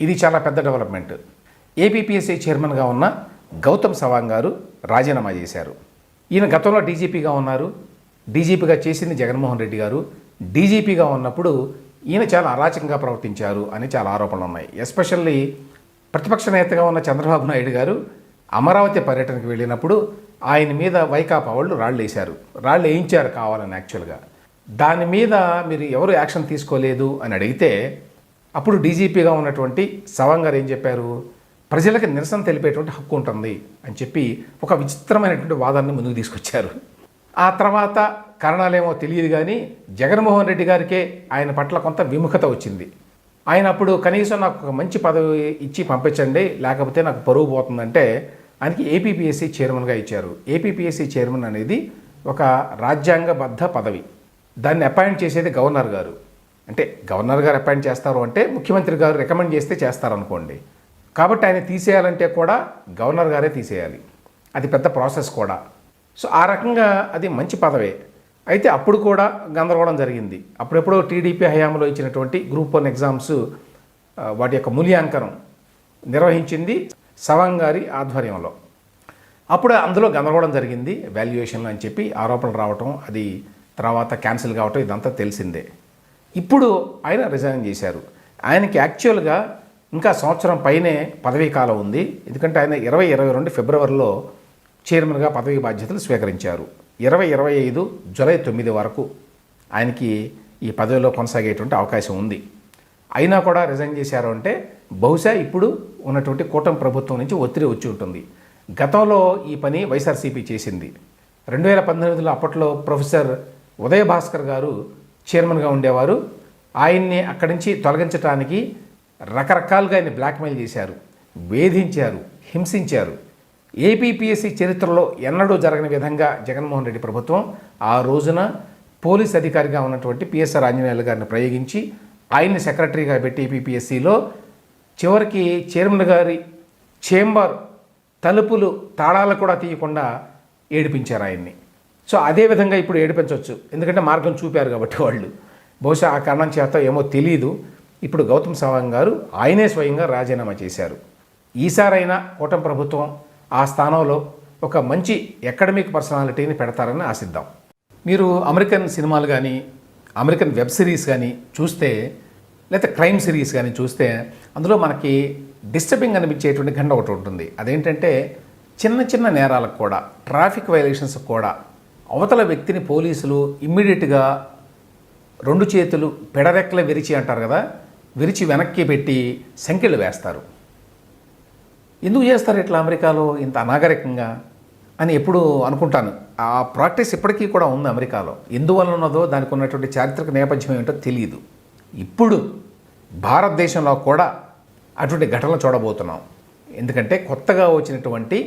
ఇది చాలా పెద్ద డెవలప్మెంట్. ఏపీపీఎస్సీ చైర్మన్గా ఉన్న గౌతమ్ సవాంగ్ గారు రాజీనామా చేశారు. ఈయన గతంలో డీజీపీగా ఉన్నారు. డీజీపీగా చేసింది జగన్మోహన్ రెడ్డి గారు. డీజీపీగా ఉన్నప్పుడు ఈయన చాలా అరాచకంగా ప్రవర్తించారు అని చాలా ఆరోపణలు ఉన్నాయి. ఎస్పెషల్లీ ప్రతిపక్ష నేతగా ఉన్న చంద్రబాబు నాయుడు గారు అమరావతి పర్యటనకు వెళ్ళినప్పుడు ఆయన మీద వైకాపా వాళ్ళు రాళ్ళు వేశారు రాళ్ళు వేయించారు కావాలని యాక్చువల్గా. దాని మీద మీరు ఎవరు యాక్షన్ తీసుకోలేదు అని అడిగితే అప్పుడు డీజీపీగా ఉన్నటువంటి సవాంగ్ గారు ఏం చెప్పారు? ప్రజలకు నిరసన తెలిపేటువంటి హక్కు ఉంటుంది అని చెప్పి ఒక విచిత్రమైనటువంటి వాదాన్ని ముందుకు తీసుకొచ్చారు. ఆ తర్వాత కారణాలేమో తెలియదు కానీ జగన్మోహన్ రెడ్డి గారికే ఆయన పట్ల కొంత విముఖత వచ్చింది. ఆయన అప్పుడు కనీసం నాకు ఒక మంచి పదవి ఇచ్చి పంపించండి లేకపోతే నాకు పరువు పోతుందంటే ఆయనకి ఏపీపీఎస్సీ చైర్మన్గా ఇచ్చారు. ఏపీపీఎస్సీ చైర్మన్ అనేది ఒక రాజ్యాంగబద్ధ పదవి. దాన్ని అపాయింట్ చేసేది గవర్నర్ గారు. అంటే గవర్నర్ గారు అపాయింట్ చేస్తారు అంటే ముఖ్యమంత్రి గారు రికమెండ్ చేస్తే చేస్తారనుకోండి. కాబట్టి ఆయన తీసేయాలంటే కూడా గవర్నర్ గారే తీసేయాలి. అది పెద్ద ప్రాసెస్ కూడా. సో ఆ రకంగా అది మంచి పదవే. అయితే అప్పుడు కూడా గందరగోళం జరిగింది. అప్పుడెప్పుడో టీడీపీ హయాంలో ఇచ్చినటువంటి గ్రూప్ వన్ ఎగ్జామ్స్ వాటి యొక్క మూల్యాంకనం నిర్వహించింది సవాంగ్ గారి ఆధ్వర్యంలో. అప్పుడు అందులో గందరగోళం జరిగింది. వాల్యుయేషన్లు అని చెప్పి ఆరోపణలు రావటం అది తర్వాత క్యాన్సిల్ కావటం ఇదంతా తెలిసిందే. ఇప్పుడు ఆయన రిజైన్ చేశారు. ఆయనకి యాక్చువల్గా ఇంకా సంవత్సరం పైనే పదవీ కాలం ఉంది. ఎందుకంటే ఆయన ఇరవై ఇరవై రెండు ఫిబ్రవరిలో చైర్మన్గా పదవీ బాధ్యతలు స్వీకరించారు. ఇరవై ఇరవై ఐదు జూలై తొమ్మిది వరకు ఆయనకి ఈ పదవిలో కొనసాగేటువంటి అవకాశం ఉంది. అయినా కూడా రిజైన్ చేశారు అంటే బహుశా ఇప్పుడు ఉన్నటువంటి కూటమి ప్రభుత్వం నుంచి ఒత్తిడి వచ్చి ఉంటుంది. గతంలో ఈ పని వైఎస్ఆర్సీపీ చేసింది. రెండు వేల పంతొమ్మిదిలో అప్పట్లో ప్రొఫెసర్ ఉదయ భాస్కర్ గారు చైర్మన్గా ఉండేవారు. ఆయన్ని అక్కడి నుంచి తొలగించడానికి రకరకాలుగా ఆయన బ్లాక్మెయిల్ చేశారు వేధించారు హింసించారు. ఏపీపీఎస్సీ చరిత్రలో ఎన్నడూ జరగని విధంగా జగన్మోహన్ రెడ్డి ప్రభుత్వం ఆ రోజున పోలీస్ అధికారిగా ఉన్నటువంటి పిఎస్ఆర్ ఆంజనేయులు గారిని ప్రయోగించి ఆయన్ని సెక్రటరీగా పెట్టి ఏపీపీఎస్సీలో చివరికి చైర్మన్ గారి చేంబర్ తలుపులు తాళాలు కూడా తీయకుండా ఏడిపించారు ఆయన్ని. సో అదే విధంగా ఇప్పుడు ఏడిపించవచ్చు. ఎందుకంటే మార్గం చూపారు కాబట్టి వాళ్ళు. బహుశా ఆ కారణం చేత ఏమో తెలియదు ఇప్పుడు గౌతమ్ సవాంగ్ గారు ఆయనే స్వయంగా రాజీనామా చేశారు. ఈసారైనా కూటమి ప్రభుత్వం ఆ స్థానంలో ఒక మంచి అకాడమిక్ పర్సనాలిటీని పెడతారని ఆశిద్దాం. మీరు అమెరికన్ సినిమాలు కానీ అమెరికన్ వెబ్ సిరీస్ కానీ చూస్తే లేకపోతే క్రైమ్ సిరీస్ కానీ చూస్తే అందులో మనకి డిస్టర్బింగ్ అనిపించేటువంటి గంట ఒకటి ఉంటుంది. అదేంటంటే చిన్న చిన్న నేరాలకు కూడా ట్రాఫిక్ వైలేషన్స్ కూడా అవతల వ్యక్తిని పోలీసులు ఇమ్మీడియట్గా రెండు చేతులు పెడరెక్కల విరిచి అంటారు కదా విరిచి వెనక్కి పెట్టి సంఖ్యలు వేస్తారు. ఎందుకు చేస్తారు ఇట్లా అమెరికాలో ఇంత అనాగరికంగా అని ఎప్పుడు అనుకుంటాను. ఆ ప్రాక్టీస్ ఇప్పటికీ కూడా ఉంది అమెరికాలో. ఎందువల్ల ఉన్నదో దానికి ఉన్నటువంటి చారిత్రక నేపథ్యం ఏంటో తెలియదు ఇప్పుడు భారతదేశంలో కూడా అటువంటి ఘటనలు చూడబోతున్నాం. ఎందుకంటే కొత్తగా వచ్చినటువంటి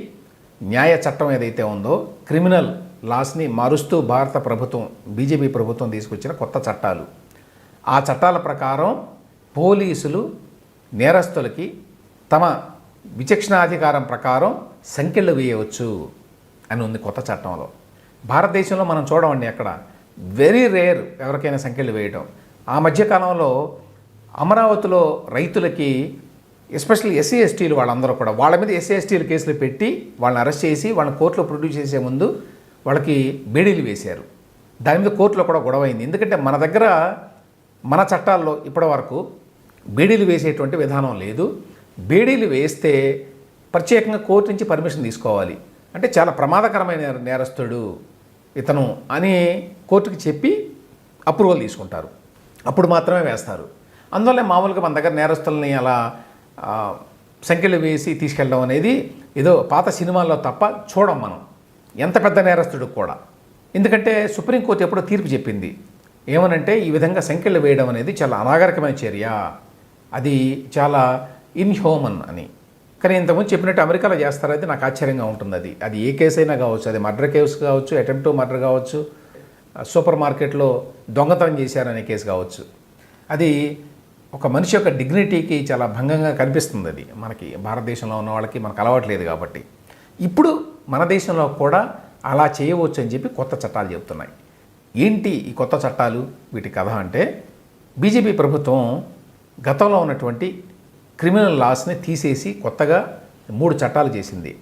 న్యాయ చట్టం ఏదైతే ఉందో క్రిమినల్ లాస్ని మారుస్తూ భారత ప్రభుత్వం బీజేపీ ప్రభుత్వం తీసుకొచ్చిన కొత్త చట్టాలు. ఆ చట్టాల ప్రకారం పోలీసులు నేరస్తులకి తమ విచక్షణాధికారం ప్రకారం సంఖ్యలు వేయవచ్చు అని ఉంది కొత్త చట్టంలో. భారతదేశంలో మనం చూడమండి అక్కడ. వెరీ రేర్ ఎవరికైనా సంఖ్యలు వేయడం ఆ మధ్యకాలంలో అమరావతిలో రైతులకి ఎస్పెషల్లీ ఎస్సీ ఎస్టీలు వాళ్ళందరూ కూడా వాళ్ళ మీద ఎస్సీ ఎస్టీలు కేసులు పెట్టి వాళ్ళని అరెస్ట్ చేసి వాళ్ళని కోర్టులో ప్రొడ్యూస్ చేసే ముందు వాళ్ళకి బేడీలు వేశారు. దాని మీద కోర్టులో కూడా గొడవ అయింది ఎందుకంటే మన దగ్గర మన చట్టాల్లో ఇప్పటి వరకు బేడీలు వేసేటువంటి విధానం లేదు. బేడీలు వేస్తే ప్రత్యేకంగా కోర్టు నుంచి పర్మిషన్ తీసుకోవాలి. అంటే చాలా ప్రమాదకరమైన నేరస్తుడు ఇతను అని కోర్టుకి చెప్పి అప్రూవల్ తీసుకుంటారు. అప్పుడు మాత్రమే వేస్తారు. అందువల్ల మామూలుగా మన దగ్గర నేరస్తుల్ని అలా సంఖ్యలు వేసి తీసుకెళ్ళడం అనేది ఏదో పాత సినిమాల్లో తప్ప చూడం మనం. ఎంత పెద్ద నేరస్తుడు కూడా. ఎందుకంటే సుప్రీంకోర్టు ఎప్పుడో తీర్పు చెప్పింది. ఏమనంటే ఈ విధంగా సంఖ్యలు వేయడం అనేది చాలా అనాగరికమైన చర్య. అది చాలా ఇన్హ్యూమన్ అని. కానీ ఇంతకుముందు చెప్పినట్టు అమెరికాలో చేస్తారైతే నాకు ఆశ్చర్యంగా ఉంటుంది అది. అది ఏ కేసు అయినా కావచ్చు అది మర్డర్ కేసు కావచ్చు అటెంప్ట్ మర్డర్ కావచ్చు సూపర్ మార్కెట్లో దొంగతనం చేశారనే కేసు కావచ్చు. అది ఒక మనిషి యొక్క డిగ్నిటీకి చాలా భంగంగా కనిపిస్తుంది అది. మనకి భారతదేశంలో ఉన్న వాళ్ళకి మనకు అలవాట్లేదు కాబట్టి. ఇప్పుడు మన దేశంలో కూడా అలా చేయవచ్చు అని చెప్పి కొత్త చట్టాలు చెబుతున్నాయి. ఏంటి ఈ కొత్త చట్టాలు? వీటి కథ అంటే బీజేపీ ప్రభుత్వం గతంలో ఉన్నటువంటి క్రిమినల్ లాస్ని తీసేసి కొత్తగా మూడు చట్టాలు చేసింది.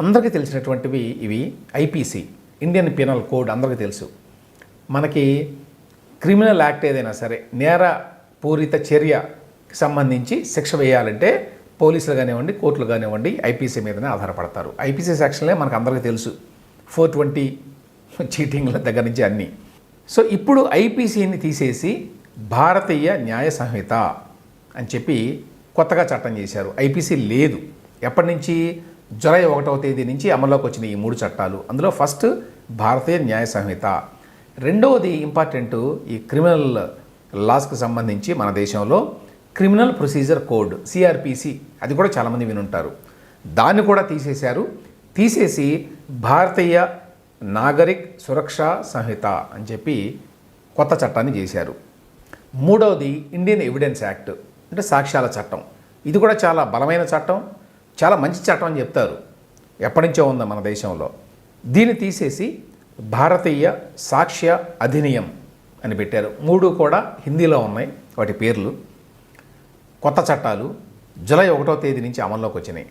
అందరికీ తెలిసినటువంటివి ఇవి ఐపీసీ ఇండియన్ పీనల్ కోడ్ అందరికీ తెలుసు. మనకి క్రిమినల్ యాక్ట్ ఏదైనా సరే నేర పూరిత చర్యకి సంబంధించి శిక్ష వేయాలంటే పోలీసులు కానివ్వండి కోర్టులు కానివ్వండి ఐపీసీ మీదనే ఆధారపడతారు. ఐపీసీ సెక్షన్లే మనకు అందరికీ తెలుసు. ఫోర్ ట్వంటీ చీటింగ్ల దగ్గర నుంచి అన్నీ. సో ఇప్పుడు ఐపీసీని తీసేసి భారతీయ న్యాయ సంహిత అని చెప్పి కొత్తగా చట్టం చేశారు. ఐపీసీ లేదు. ఎప్పటి నుంచి? జూలై ఒకటవ తేదీ నుంచి అమల్లోకి వచ్చిన ఈ మూడు చట్టాలు. అందులో ఫస్ట్ భారతీయ న్యాయ సంహిత. రెండవది ఇంపార్టెంట్ ఈ క్రిమినల్ లాస్కి సంబంధించి మన దేశంలో క్రిమినల్ ప్రొసీజర్ కోడ్ సిఆర్పిసి అది కూడా చాలామంది వినుంటారు. దాన్ని కూడా తీసేశారు. తీసేసి భారతీయ నాగరిక్ సురక్షా సంహిత అని చెప్పి కొత్త చట్టాన్ని చేశారు. మూడవది ఇండియన్ ఎవిడెన్స్ యాక్ట్ అంటే సాక్ష్యాల చట్టం. ఇది కూడా చాలా బలమైన చట్టం చాలా మంచి చట్టం అని చెప్తారు. ఎప్పటి నుంచో ఉందా మన దేశంలో. దీన్ని తీసేసి భారతీయ సాక్ష్య అధినియం అని పెట్టారు. మూడు కూడా హిందీలో ఉన్నాయి వాటి పేర్లు. కొత్త చట్టాలు జూలై ఒకటో తేదీ నుంచి అమల్లోకి వచ్చినాయి.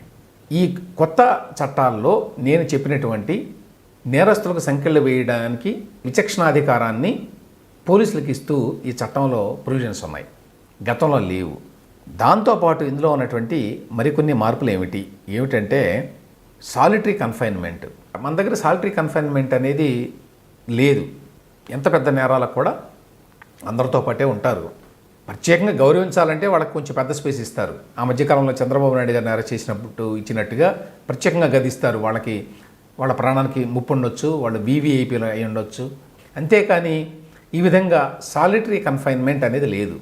ఈ కొత్త చట్టాల్లో నేను చెప్పినటువంటి నేరస్తులకు సంఖ్యలు వేయడానికి విచక్షణాధికారాన్ని పోలీసులకు ఇస్తూ ఈ చట్టంలో ప్రొవిజన్స్ ఉన్నాయి. గతంలో లేవు. దాంతోపాటు ఇందులో ఉన్నటువంటి మరికొన్ని మార్పులు ఏమిటి? ఏమిటంటే సాలిటరీ కన్ఫైన్మెంట్ మన దగ్గర సాలిటరీ కన్ఫైన్మెంట్ అనేది లేదు. ఎంత పెద్ద నేరాలకు కూడా అందరితో పాటే ఉంటారు. ప్రత్యేకంగా గౌరవించాలంటే వాళ్ళకి కొంచెం పెద్ద స్పేస్ ఇస్తారు. ఆ మధ్యకాలంలో చంద్రబాబు నాయుడు గారిని అరెస్ట్ చేసినప్పుడు ఇచ్చినట్టుగా ప్రత్యేకంగా గదిస్తారు. వాళ్ళకి వాళ్ళ ప్రాణానికి ముప్పు ఉండొచ్చు వాళ్ళు వీవీఐపీలు అయి ఉండొచ్చు. అంతేకాని ఈ విధంగా సాలిటరీ కన్ఫైన్మెంట్ అనేది లేదు.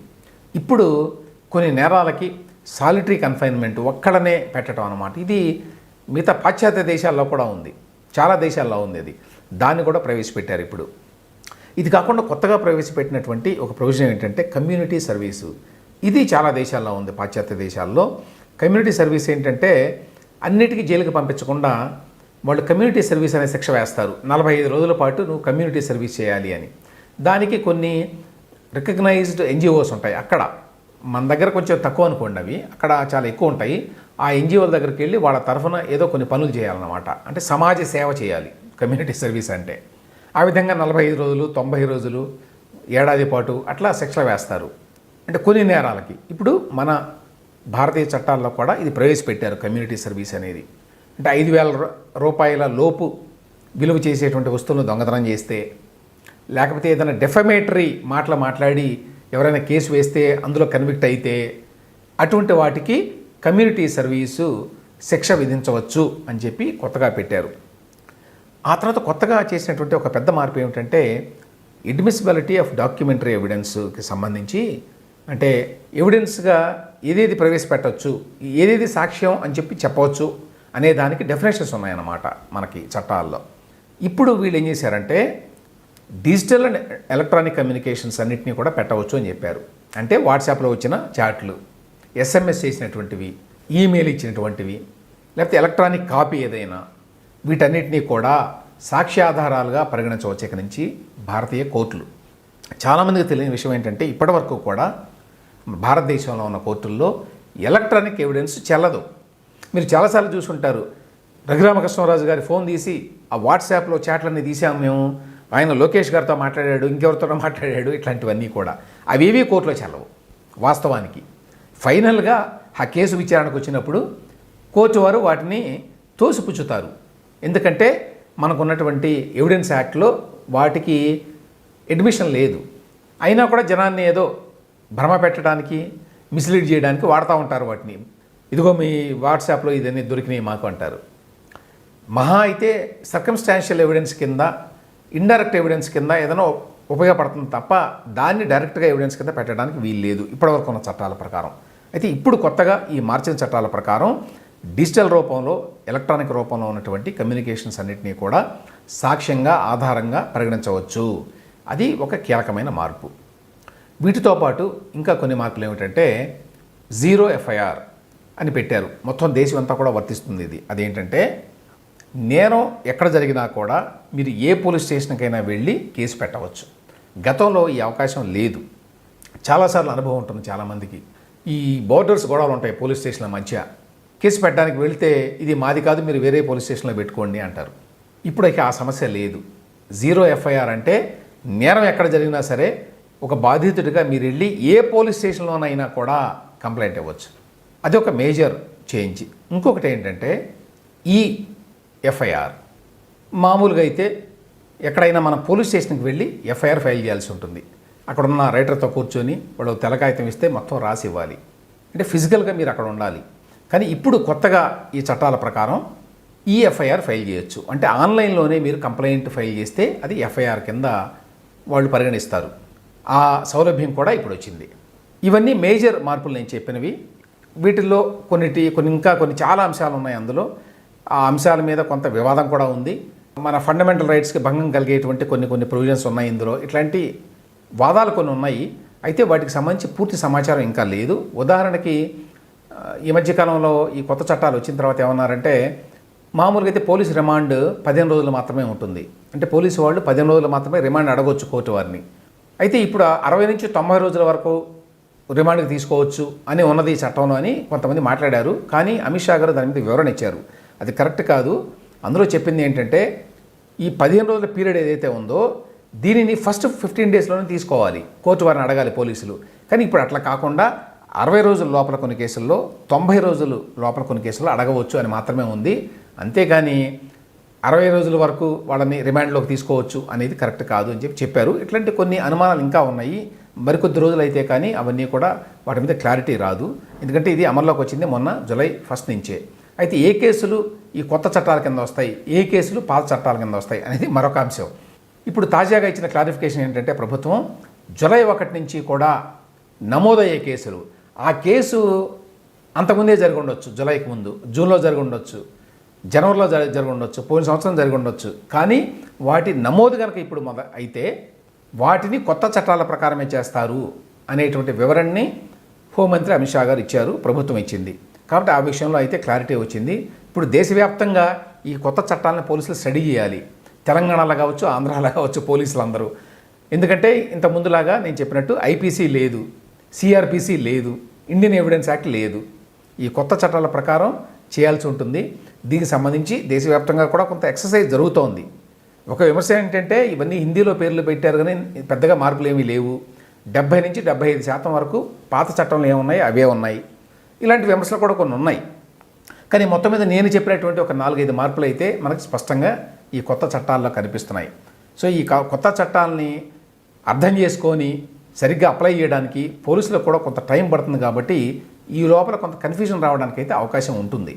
ఇప్పుడు కొన్ని నేరాలకి సాలిటరీ కన్ఫైన్మెంట్ ఒక్కడనే పెట్టడం అనమాట ఇది మిగతా పాశ్చాత్య దేశాల్లో కూడా ఉంది. చాలా దేశాల్లో ఉంది అది. దాన్ని కూడా ప్రవేశపెట్టారు ఇప్పుడు. ఇది కాకుండా కొత్తగా ప్రవేశపెట్టినటువంటి ఒక ప్రొవిజన్ ఏంటంటే కమ్యూనిటీ సర్వీసు. ఇది చాలా దేశాల్లో ఉంది పాశ్చాత్య దేశాల్లో. కమ్యూనిటీ సర్వీస్ ఏంటంటే అన్నిటికీ జైలుకి పంపించకుండా వాళ్ళు కమ్యూనిటీ సర్వీస్ అనే శిక్ష వేస్తారు. నలభై ఐదు రోజుల పాటు నువ్వు కమ్యూనిటీ సర్వీస్ చేయాలి అని. దానికి కొన్ని రికగ్నైజ్డ్ ఎన్జిఓస్ ఉంటాయి. అక్కడ మన దగ్గర కొంచెం తక్కువ అనుకోండి అవి. అక్కడ చాలా ఎక్కువ ఉంటాయి. ఆ ఎన్జిఓల దగ్గరికి వెళ్ళి వాళ్ళ తరఫున ఏదో కొన్ని పనులు చేయాలన్నమాట. అంటే సమాజ సేవ చేయాలి కమ్యూనిటీ సర్వీస్ అంటే. ఆ విధంగా నలభై ఐదు రోజులు తొంభై రోజులు ఏడాది పాటు అట్లా శిక్షలు వేస్తారు. అంటే కొన్ని నేరాలకి. ఇప్పుడు మన భారతీయ చట్టాల్లో కూడా ఇది ప్రవేశపెట్టారు కమ్యూనిటీ సర్వీస్ అనేది. అంటే ఐదు వేల రూపాయల లోపు విలువ చేసేటువంటి వస్తువులను దొంగతనం చేస్తే లేకపోతే ఏదైనా డెఫమేటరీ మాటలు మాట్లాడి ఎవరైనా కేసు వేస్తే అందులో కన్విక్ట్ అయితే అటువంటి వాటికి కమ్యూనిటీ సర్వీసు శిక్ష విధించవచ్చు అని చెప్పి కొత్తగా పెట్టారు. ఆ తర్వాత కొత్తగా చేసినటువంటి ఒక పెద్ద మార్పు ఏమిటంటే అడ్మిసిబిలిటీ ఆఫ్ డాక్యుమెంటరీ ఎవిడెన్స్కి సంబంధించి అంటే ఎవిడెన్స్గా ఏదేది ప్రవేశపెట్టవచ్చు ఏదేది సాక్ష్యం అని చెప్పి చెప్పవచ్చు అనే దానికి డెఫినేషన్స్ ఉన్నాయన్నమాట మనకి చట్టాల్లో. ఇప్పుడు వీళ్ళు ఏం చేశారంటే డిజిటల్ అండ్ ఎలక్ట్రానిక్ కమ్యూనికేషన్స్ అన్నింటినీ కూడా పెట్టవచ్చు అని చెప్పారు. అంటే వాట్సాప్లో వచ్చిన చాట్లు ఎస్ఎంఎస్ చేసినటువంటివి ఈమెయిల్ ఇచ్చినటువంటివి లేకపోతే ఎలక్ట్రానిక్ కాపీ ఏదైనా వీటన్నిటినీ కూడా సాక్ష్యాధారాలుగా పరిగణించవచ్చు ఇక నుంచి భారతీయ కోర్టులు. చాలామందికి తెలియని విషయం ఏంటంటే ఇప్పటివరకు కూడా భారతదేశంలో ఉన్న కోర్టుల్లో ఎలక్ట్రానిక్ ఎవిడెన్స్ చెల్లదు. మీరు చాలాసార్లు చూసుంటారు రఘురామకృష్ణరాజు గారి ఫోన్ తీసి ఆ వాట్సాప్లో చాట్లన్నీ తీసాము మేము ఆయన లోకేష్ గారితో మాట్లాడాడు ఇంకెవరితో మాట్లాడాడు ఇట్లాంటివన్నీ కూడా. అవేవీ కోర్టులో చెల్లవు వాస్తవానికి. ఫైనల్గా ఆ కేసు విచారణకు వచ్చినప్పుడు కోర్టు వారు వాటిని తోసిపుచ్చుతారు. ఎందుకంటే మనకున్నటువంటి ఎవిడెన్స్ యాక్ట్లో వాటికి అడ్మిషన్ లేదు. అయినా కూడా జనాన్ని ఏదో భ్రమ పెట్టడానికి మిస్లీడ్ చేయడానికి వాడుతూ ఉంటారు వాటిని. ఇదిగో మీ వాట్సాప్లో ఇదన్నీ దొరికినాయి మాకు అంటారు. మహా అయితే సర్కమ్స్టాన్షియల్ ఎవిడెన్స్ కింద ఇండైరెక్ట్ ఎవిడెన్స్ కింద ఏదైనా ఉపయోగపడుతుంది తప్ప దాన్ని డైరెక్ట్గా ఎవిడెన్స్ కింద పెట్టడానికి వీలు లేదు ఇప్పటివరకు ఉన్న చట్టాల ప్రకారం. అయితే ఇప్పుడు కొత్తగా ఈ మార్చిన చట్టాల ప్రకారం డిజిటల్ రూపంలో ఎలక్ట్రానిక్ రూపంలో ఉన్నటువంటి కమ్యూనికేషన్స్ అన్నింటినీ కూడా సాక్ష్యంగా ఆధారంగా పరిగణించవచ్చు. అది ఒక కీలకమైన మార్పు. వీటితో పాటు ఇంకా కొన్ని మార్పులు ఏమిటంటే జీరో ఎఫ్ఐఆర్ అని పెట్టారు. మొత్తం దేశం అంతా కూడా వర్తిస్తుంది ఇది. అదేంటంటే నేరం ఎక్కడ జరిగినా కూడా మీరు ఏ పోలీస్ స్టేషన్కైనా వెళ్ళి కేసు పెట్టవచ్చు. గతంలో ఈ అవకాశం లేదు. చాలాసార్లు అనుభవం ఉంటుంది చాలామందికి. ఈ బోర్డర్స్ గొడవలు ఉంటాయి పోలీస్ స్టేషన్ల మధ్య. కేసు పెట్టడానికి వెళ్తే ఇది మాది కాదు మీరు వేరే పోలీస్ స్టేషన్లో పెట్టుకోండి అంటారు. ఇప్పుడైతే ఆ సమస్య లేదు. జీరో ఎఫ్ఐఆర్ అంటే నేరం ఎక్కడ జరిగినా సరే ఒక బాధితుడిగా మీరు వెళ్ళి ఏ పోలీస్ స్టేషన్లోనైనా కూడా కంప్లైంట్ ఇవ్వచ్చు. అది ఒక మేజర్ చేంజ్. ఇంకొకటి ఏంటంటే ఈ ఎఫ్ఐఆర్ మామూలుగా అయితే ఎక్కడైనా మనం పోలీస్ స్టేషన్కి వెళ్ళి ఎఫ్ఐఆర్ ఫైల్ చేయాల్సి ఉంటుంది. అక్కడ ఉన్న రైటర్తో కూర్చొని వాళ్ళు తెలకాయితం ఇస్తే మొత్తం రాసి ఇవ్వాలి. అంటే ఫిజికల్గా మీరు అక్కడ ఉండాలి. కానీ ఇప్పుడు కొత్తగా ఈ చట్టాల ప్రకారం ఈ ఎఫ్ఐఆర్ ఫైల్ చేయొచ్చు. అంటే ఆన్లైన్లోనే మీరు కంప్లైంట్ ఫైల్ చేస్తే అది ఎఫ్ఐఆర్ కింద వాళ్ళు పరిగణిస్తారు. ఆ సౌలభ్యం కూడా ఇప్పుడు వచ్చింది. ఇవన్నీ మేజర్ మార్పులు నేను చెప్పినవి. వీటిల్లో కొన్నిటి కొన్ని ఇంకా కొన్ని చాలా అంశాలు ఉన్నాయి అందులో. ఆ అంశాల మీద కొంత వివాదం కూడా ఉంది. మన ఫండమెంటల్ రైట్స్కి భంగం కలిగేటువంటి కొన్ని కొన్ని ప్రొవిజన్స్ ఉన్నాయి ఇందులో. ఇట్లాంటి వాదాలు కొన్ని ఉన్నాయి. అయితే వాటికి సంబంధించి పూర్తి సమాచారం ఇంకా లేదు. ఉదాహరణకి ఈ మధ్యకాలంలో ఈ కొత్త చట్టాలు వచ్చిన తర్వాత ఏమన్నారంటే మామూలుగా అయితే పోలీస్ రిమాండ్ పదిహేను రోజులు మాత్రమే ఉంటుంది. అంటే పోలీసు వాళ్ళు పదిహేను రోజులు మాత్రమే రిమాండ్ అడగొచ్చు కోర్టు వారిని. అయితే ఇప్పుడు అరవై నుంచి తొంభై రోజుల వరకు రిమాండ్కి తీసుకోవచ్చు అని ఉన్నది ఈ చట్టంలో అని కొంతమంది మాట్లాడారు. కానీ అమిత్ షా గారు దాని మీద వివరణ ఇచ్చారు. అది కరెక్ట్ కాదు. అందులో చెప్పింది ఏంటంటే ఈ పదిహేను రోజుల పీరియడ్ ఏదైతే ఉందో దీనిని ఫస్ట్ ఫిఫ్టీన్ డేస్లోనే తీసుకోవాలి. కోర్టు వారిని అడగాలి పోలీసులు. కానీ ఇప్పుడు అట్లా కాకుండా అరవై రోజుల లోపల కొన్ని కేసుల్లో తొంభై రోజులు లోపల కొన్ని కేసుల్లో అడగవచ్చు అని మాత్రమే ఉంది. అంతేగాని అరవై రోజుల వరకు వాళ్ళని రిమాండ్లోకి తీసుకోవచ్చు అనేది కరెక్ట్ కాదు అని చెప్పి చెప్పారు. ఇట్లాంటి కొన్ని అనుమానాలు ఇంకా ఉన్నాయి. మరికొద్ది రోజులు అయితే కానీ అవన్నీ కూడా వాటి మీద క్లారిటీ రాదు. ఎందుకంటే ఇది అమల్లోకి వచ్చింది మొన్న జూలై ఫస్ట్ నుంచే. అయితే ఏ కేసులు ఈ కొత్త చట్టాల కింద వస్తాయి? ఏ కేసులు పాత చట్టాల కింద వస్తాయి? అనేది మరొక అంశం. ఇప్పుడు తాజాగా ఇచ్చిన క్లారిఫికేషన్ ఏంటంటే ప్రభుత్వం జూలై ఒకటి నుంచి కూడా నమోదయ్యే కేసులు ఆ కేసు అంతకుముందే జరిగి ఉండొచ్చు జూలైకి ముందు. జూన్లో జరిగి ఉండొచ్చు జనవరిలో జరి జరిగి ఉండొచ్చు పోయిన సంవత్సరం జరిగి ఉండొచ్చు. కానీ వాటి నమోదు కనుక ఇప్పుడు మొద అయితే వాటిని కొత్త చట్టాల ప్రకారమే చేస్తారు అనేటువంటి వివరణని హోంమంత్రి అమిత్ షా గారు ఇచ్చారు ప్రభుత్వం ఇచ్చింది. కాబట్టి ఆ విషయంలో అయితే క్లారిటీ వచ్చింది. ఇప్పుడు దేశవ్యాప్తంగా ఈ కొత్త చట్టాలను పోలీసులు స్టడీ చేయాలి. తెలంగాణలో కావచ్చు ఆంధ్రాలో కావచ్చు పోలీసులు అందరూ ఎందుకంటే ఇంత ముందులాగా నేను చెప్పినట్టు ఐపీసీ లేదు సిఆర్పిసి లేదు. ఇండియన్ ఎవిడెన్స్ యాక్ట్ లేదు. ఈ కొత్త చట్టాల ప్రకారం చేయాల్సి ఉంటుంది. దీనికి సంబంధించి దేశవ్యాప్తంగా కూడా కొంత ఎక్సర్సైజ్ జరుగుతోంది. ఒక విమర్శ ఏంటంటే ఇవన్నీ హిందీలో పేర్లు పెట్టారు కానీ పెద్దగా మార్పులు ఏమీ లేవు. డెబ్బై నుంచి డెబ్బై ఐదు శాతం వరకు పాత చట్టంలో ఏమున్నాయి? అవే ఉన్నాయి. ఇలాంటి విమర్శలు కూడా కొన్ని ఉన్నాయి. కానీ మొత్తం మీద నేను చెప్పినటువంటి ఒక నాలుగైదు మార్పులు అయితే మనకు స్పష్టంగా ఈ కొత్త చట్టాల్లో కనిపిస్తున్నాయి. సో ఈ క- కొత్త చట్టాలని అర్థం చేసుకొని సరిగ్గా అప్లై చేయడానికి పోలీసులకు కూడా కొంత టైం పడుతుంది కాబట్టి ఈ లోపల కొంత కన్ఫ్యూజన్ రావడానికి అయితే అవకాశం ఉంటుంది.